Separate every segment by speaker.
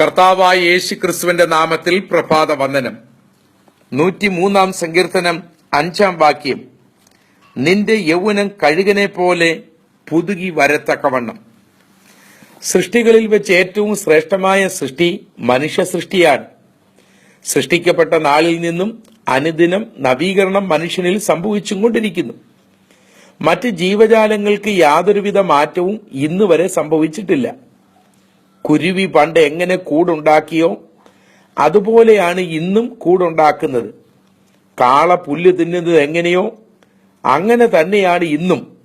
Speaker 1: കർത്താവായ യേശു ക്രിസ്തുവിന്റെ നാമത്തിൽ പ്രഭാത വന്ദനം നൂറ്റിമൂന്നാം സങ്കീർത്തനം അഞ്ചാം വാക്യം. നിന്റെ യൗവനം കഴുകനെ പോലെ പുതുകി വരത്തക്കവണ്ണം. സൃഷ്ടികളിൽ വെച്ച് ഏറ്റവും ശ്രേഷ്ഠമായ സൃഷ്ടി മനുഷ്യ സൃഷ്ടിയാണ് സൃഷ്ടിക്കപ്പെട്ട നാളിൽ നിന്നും അനുദിനം നവീകരണം മനുഷ്യനിൽ സംഭവിച്ചും കൊണ്ടിരിക്കുന്നു. മറ്റ് ജീവജാലങ്ങൾക്ക് യാതൊരുവിധ മാറ്റവും ഇന്നവരെ സംഭവിച്ചിട്ടില്ല. കുരുവി പണ്ട് എങ്ങനെ കൂടുണ്ടാക്കിയോ അതുപോലെയാണ് ഇന്നും കൂടുണ്ടാക്കുന്നത്. കാള പുല്ല് തിന്നുന്നത് എങ്ങനെയോ അങ്ങനെ തന്നെയാണ് ഇന്നും.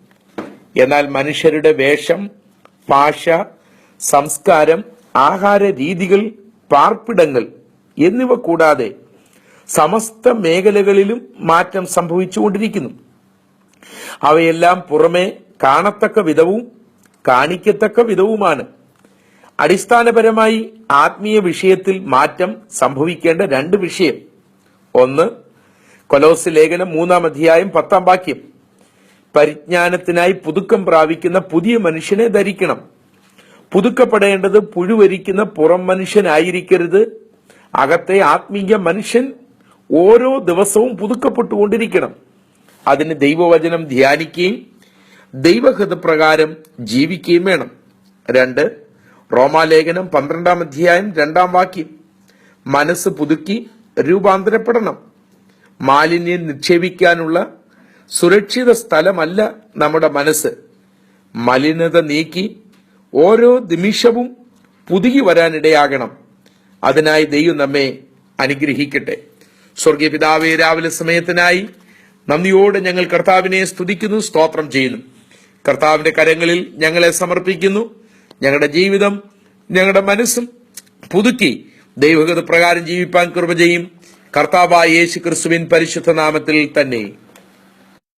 Speaker 1: എന്നാൽ മനുഷ്യരുടെ വേഷം ഭാഷ സംസ്കാരം ആഹാര രീതികൾ പാർപ്പിടങ്ങൾ എന്നിവ കൂടാതെ സമസ്ത മേഖലകളിലും മാറ്റം സംഭവിച്ചുകൊണ്ടിരിക്കുന്നു. അവയെല്ലാം പുറമെ കാണത്തക്ക വിധവും കാണിക്കത്തക്ക വിധവുമാണ്. അടിസ്ഥാനപരമായി ആത്മീയ വിഷയത്തിൽ മാറ്റം സംഭവിക്കേണ്ട രണ്ട് വിഷയം. ഒന്ന് കൊലോസ് ലേഖനം മൂന്നാം അധ്യായം പത്താം വാക്യം. പരിജ്ഞാനത്തിനായി പുതുക്കം പ്രാപിക്കുന്ന പുതിയ മനുഷ്യനെ ധരിക്കണം. പുതുക്കപ്പെടേണ്ടത് പുഴുവരിക്കുന്ന പുറം മനുഷ്യനായിരിക്കരുത്. അകത്തെ ആത്മീയ മനുഷ്യൻ ഓരോ ദിവസവും പുതുക്കപ്പെട്ടുകൊണ്ടിരിക്കണം. അതിന് ദൈവവചനം ധ്യാനിക്കുകയും ദൈവഹിതപ്രകാരം ജീവിക്കുകയും വേണം. രണ്ട് റോമാലേഖനം പന്ത്രണ്ടാം അധ്യായം രണ്ടാം വാക്യം. മനസ്സ് പുതുക്കി രൂപാന്തരപ്പെടണം. മാലിന്യം നിക്ഷേപിക്കാനുള്ള സുരക്ഷിത സ്ഥലമല്ല നമ്മുടെ മനസ്സ്. മലിനത നീക്കി ഓരോ നിമിഷവും പുതുകി വരാനിടയാകണം. അതിനായി ദൈവം നമ്മെ അനുഗ്രഹിക്കട്ടെ. സ്വർഗീയ പിതാവെ രാവിലെ സമയത്തിനായി നന്ദിയോടെ ഞങ്ങൾ കർത്താവിനെ സ്തുതിക്കുന്നു സ്തോത്രം ചെയ്യുന്നു. കർത്താവിന്റെ കരങ്ങളിൽ ഞങ്ങളെ സമർപ്പിക്കുന്നു. ഞങ്ങളുടെ ജീവിതം ഞങ്ങളുടെ മനസ്സും പുതുക്കി ദൈവഗത പ്രകാരം ജീവിപ്പാൻ കൃപ ചെയ്യും. കർത്താവായ യേശു ക്രിസ്തുവിൻ പരിശുദ്ധ നാമത്തിൽ തന്നെ.